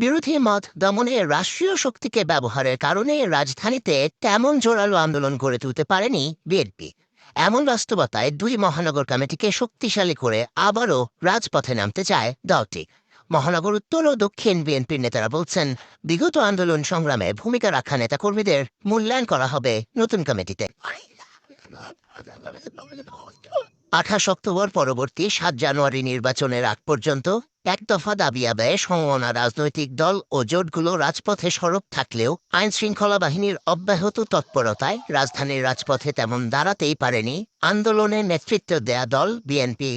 বিরোধী মত দমনে রাষ্ট্রীয় শক্তিকে ব্যবহারের কারণে রাজধানীতে তেমন জোরালো আন্দোলন গড়ে তুলতে পারেনি বিএনপি। এমন বাস্তবতায় দুই মহানগর কমিটিকে শক্তিশালী করে আবারও রাজপথে নামতে চায় দলটি। মহানগর উত্তর ও দক্ষিণ বিএনপির নেতারা বলছেন, বিগত আন্দোলন সংগ্রামে ভূমিকা রাখা নেতাকর্মীদের মূল্যায়ন করা হবে নতুন কমিটিতে। আঠাশ অক্টোবর পরবর্তী সাত জানুয়ারি নির্বাচনের আগ পর্যন্ত এক দফা দাবি আদায়ে সমমনা রাজনৈতিক দল ও জোটগুলো রাজপথে সরব থাকলেও আইন শৃঙ্খলা বাহিনীর অব্যাহত তৎপরতায় রাজধানীর রাজপথে তেমন দাঁড়াতেই পারেনি আন্দোলনে নেতৃত্ব দেয়া দল বিএনপি।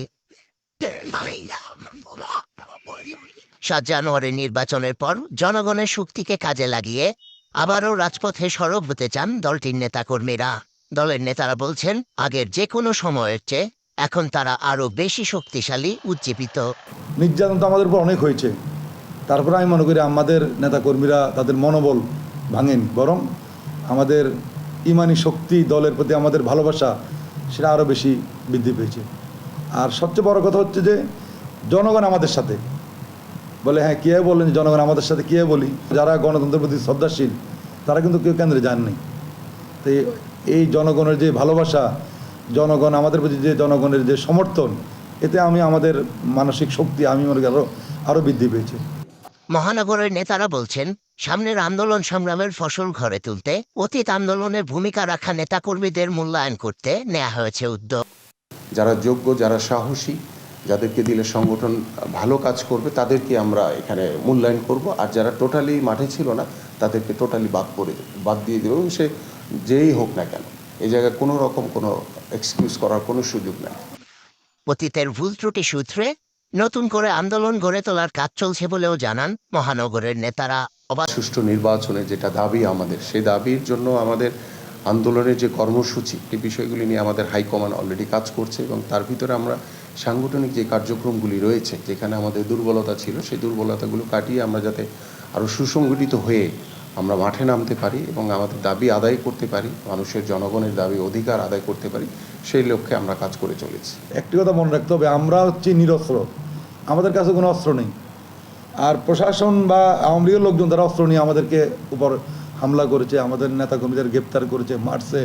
সাত জানুয়ারির নির্বাচনের পর জনগণের শক্তিকে কাজে লাগিয়ে আবারও রাজপথে সরব হতে চান দলটির নেতাকর্মীরা। দলের নেতারা বলছেন, আগের যে কোনো সময়ের চেয়ে এখন তারা আরও বেশি শক্তিশালী, উজ্জীবিত। নির্যাতন তো আমাদের উপর অনেক হয়েছে। তারপরে আমি মনে করি আমাদের নেতাকর্মীরা তাদের মনোবল ভাঙেন, বরং আমাদের ইমানি শক্তি দলের প্রতি আমাদের ভালোবাসা সেটা আরও বেশি বৃদ্ধি পেয়েছে। আর সবচেয়ে বড় কথা হচ্ছে যে, জনগণ আমাদের সাথে। বলে হ্যাঁ কে বলেন জনগণ আমাদের সাথে কে বলি? যারা গণতন্ত্রের প্রতি শ্রদ্ধাশীল, তারা কিন্তু কেউ কেন্দ্রে যাননি। তো এই জনগণের যে ভালোবাসা জনগণ আমাদের প্রতি যে জনগণের যে সমর্থন এতে আমি আমাদের মানসিক শক্তি আমি মনে করি আরও আরও বৃদ্ধি পেয়েছে। মহানগরের নেতারা বলছেন সামনের আন্দোলন সংগ্রামের ফসল ঘরে তুলতে অতীত আন্দোলনে ভূমিকা রাখা নেতাকর্মীদের মূল্যায়ন করতে নেওয়া হয়েছে উদ্যোগ। যারা যোগ্য যারা সাহসী যাদেরকে দিলে সংগঠন ভালো কাজ করবে তাদেরকে আমরা এখানে মূল্যায়ন করব। আর যারা টোটালি মাঠে ছিল না তাদেরকে টোটালি বাদ করে বাদ দিয়ে দেবো সে যেই হোক না কেন এই জায়গায় কোনো রকম কোনো এক্সকিউজ করার কোনো সুযোগ নাই। অতীতের ভুল ত্রুটি সূত্রে নতুন করে আন্দোলন গড়ে তোলার কাজ চলছে বলেও জানান মহানগরের নেতারা। অবাক সুষ্ঠু নির্বাচনে যেটা দাবি আমাদের সেই দাবির জন্য আমাদের আন্দোলনের যে কর্মসূচি এই বিষয়গুলি নিয়ে আমাদের হাইকমান্ড অলরেডি কাজ করছে এবং তার ভিতরে আমরা সাংগঠনিক যে কার্যক্রমগুলি রয়েছে যেখানে আমাদের দুর্বলতা ছিল সেই দুর্বলতাগুলো কাটিয়ে আমরা যাতে আরও সুসংগঠিত হয়ে আমরা মাঠে নামতে পারি এবং আমাদের দাবি আদায় করতে পারি, মানুষের জনগণের দাবি অধিকার আদায় করতে পারি, সেই লক্ষ্যে আমরা কাজ করে চলেছি। একটি কথা মনে রাখতে হবে, আমরা হচ্ছি নিরস্ত্র, আমাদের কাছে কোনো অস্ত্র নেই। আর প্রশাসন বা আওয়ামী লীগের লোকজন তারা অস্ত্র নিয়ে আমাদেরকে উপর হামলা করেছে, আমাদের নেতাকর্মীদের গ্রেপ্তার করেছে, মারছে,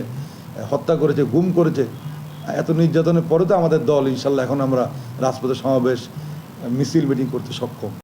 হত্যা করেছে, গুম করেছে। এত নির্যাতনের পরে তো আমাদের দল ইনশাল্লাহ এখন আমরা রাজপথে সমাবেশ, মিছিল, মিটিং করতে সক্ষম।